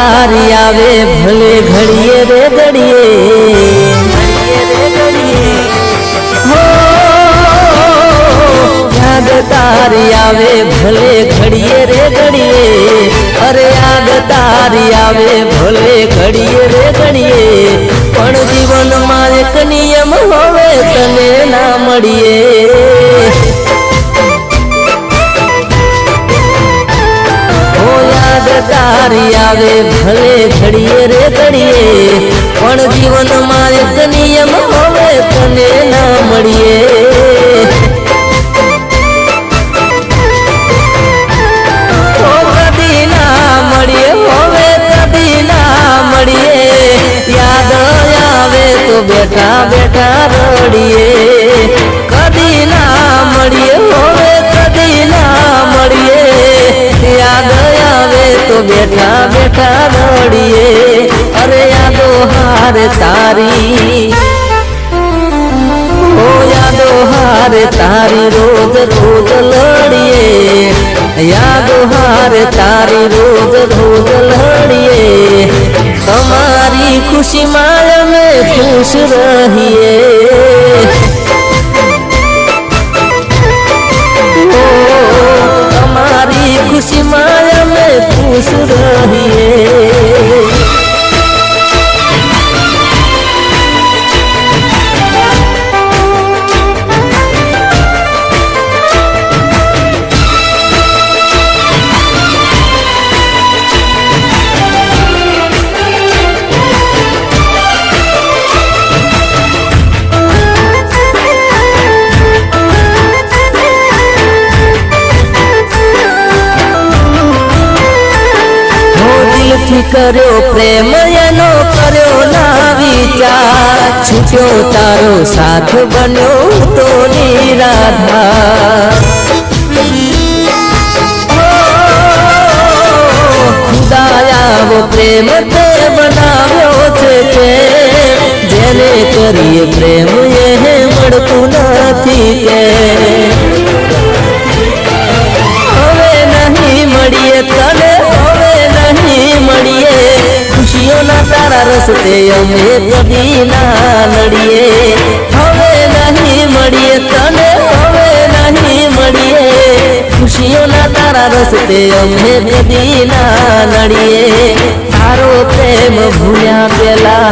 આવે ભલે ઘડીએ રે ઘડીએ ઘડીએ રે ઘડીએ હો યાદ તારી આવે ભલે ઘડીએ રે ઘડીએ અરે યાદ તારી આવે ભલે ઘડીએ રે ઘડીએ પણ જીવનમાં એક નિયમ હવે તને ના મળીએ ઓ યાદ તારી આવે ભલે ઘડીએ રે ઘડીએ પણ જીવનમાં એક નિયમ હવે તને ના મળીએ. હારે તારી ઓ યાદો હારે તારી રોજ રોજ લડીએ યાદો હારે તારી રોજ રોજ લડીએ તમારી ખુશીમાં અમે ખુશ રહીએ પ્રેમ એનો કર્યો ના વિચાર. છૂટ્યો તારો સાથ બન્યો તો નિરાધાર. ખુદાયાવો પ્રેમ તે બનાવ્યો છે જેને કરીએ પ્રેમ રસ્તે અમે કદી ના લડીએ. હવે નહીં મળીએ તને, હવે નહીં મળીએ. ખુશીઓના તારા રસ્તે અમે કદી ના લડીએ. તારો પ્રેમ ભૂલ્યા પેલા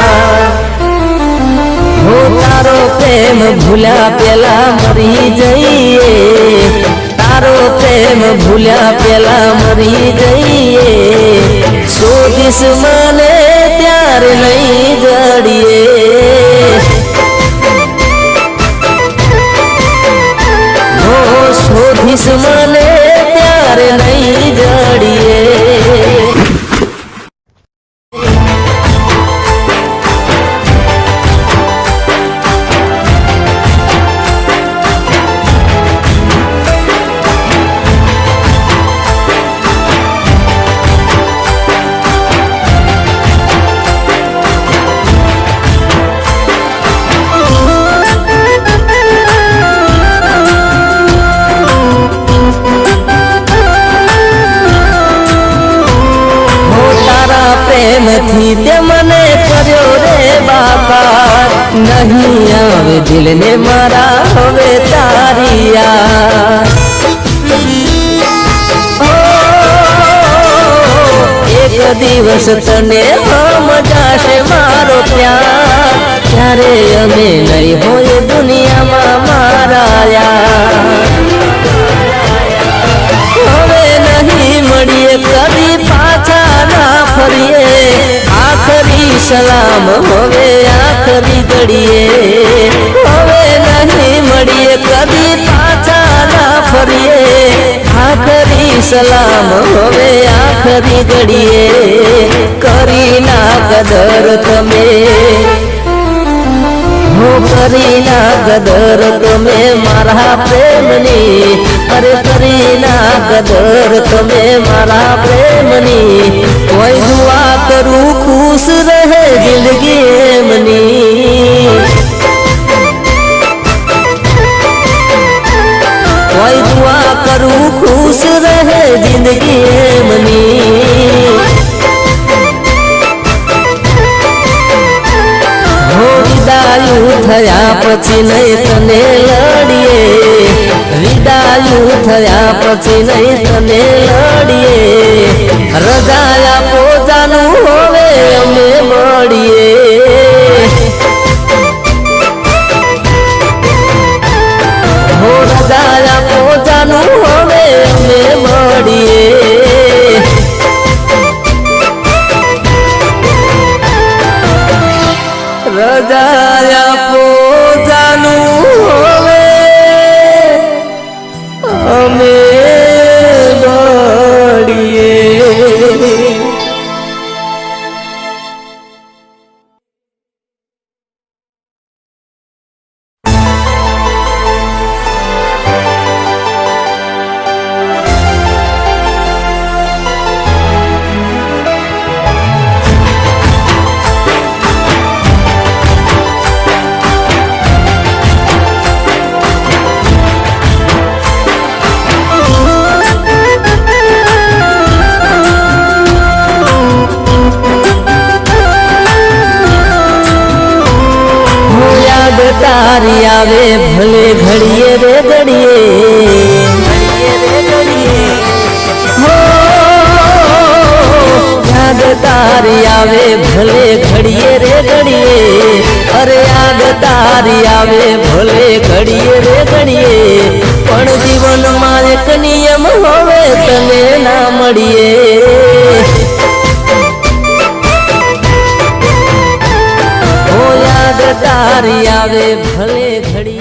હો, તારો પ્રેમ ભૂલ્યા પેલા મરી જઈએ. તારો પ્રેમ ભૂલ્યા પેલા મરી જઈએ. સો મને આવે દિલને મારા હવે તારિયા એક દિવસ તને સમજાશે મારો પ્યાર. ત્યારે અમે નહીં હોય દુનિયામાં મારા હવે નહીં મળીએ, કદી પાછા ના ફરીએ. આખરી સલામ હવે આખરી ઘડીએ. સલામ હવે આખરી ઘડીએ કરી ના કદર તમે. કરી ના કદર તમે મારા પ્રેમની. અરે, કરી ના કદર તમે મારા પ્રેમની. કોઈ દુઆ કરું, ખુશ રહે જિંદગી એમની. પછી નહીં તને લડીએ. વિદાયું થયા પછી નહીં તને લડીએ. રજાયા પોતાનું હવે અમે મળીએ. રજાયા આવે ભલે ઘડીએ રે ઘડીએ. તારી આવે ભલે ઘડીએ રે ઘડીએ. અરે યાદ તારી આવે ભલે ઘડીએ રે ઘડીએ. પણ જીવનમાં એક નિયમ હવે, તને ના મળીએ. તારી આવે ભલે ઘડી